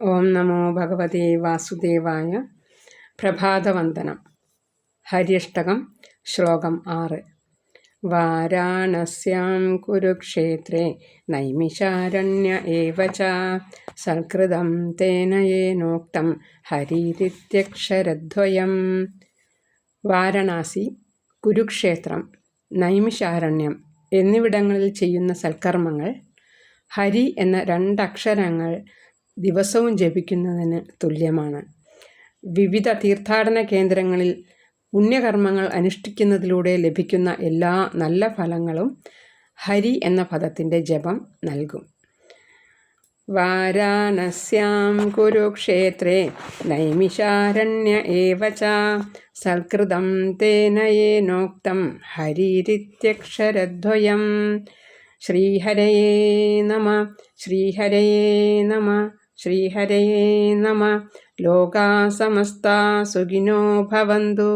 ഓം നമോ ഭഗവതേ വാസുദേവായ പ്രഭാതവന്ദനം. ഹര്യഷ്ടകം ശ്ലോകം ആറ്. വാരാണസ്യാം കുരുക്ഷേത്രേ നൈമിഷാരണ്യ ഏവ സൽകൃതം തേന യേനോക്തം ഹരീരിത്യക്ഷരദ്വയം. വാരണാസി കുരുക്ഷേത്രം നൈമിഷാരണ്യം എന്നിവിടങ്ങളിൽ ചെയ്യുന്ന സൽക്കർമ്മങ്ങൾ ഹരി എന്ന രണ്ടക്ഷരങ്ങൾ ദിവസവും ജപിക്കുന്നതിന് തുല്യമാണ്. വിവിധ തീർത്ഥാടന കേന്ദ്രങ്ങളിൽ പുണ്യകർമ്മങ്ങൾ അനുഷ്ഠിക്കുന്നതിലൂടെ ലഭിക്കുന്ന എല്ലാ നല്ല ഫലങ്ങളും ഹരി എന്ന പദത്തിന്റെ ജപം നൽകും. വാരാണസ്യാം കുരുക്ഷേത്രേ നൈമിഷാരണ്യ ഏവ ച സൽകൃതം തേനയേനോക്തം ഹരിരിത്യക്ഷരദ്വയം. ശ്രീഹരയേ നമ ശ്രീഹരയേ നമ. ശ്രീഹരയേ നമ ലോകാ സമസ്ത സുഖിനോ ഭവന്തു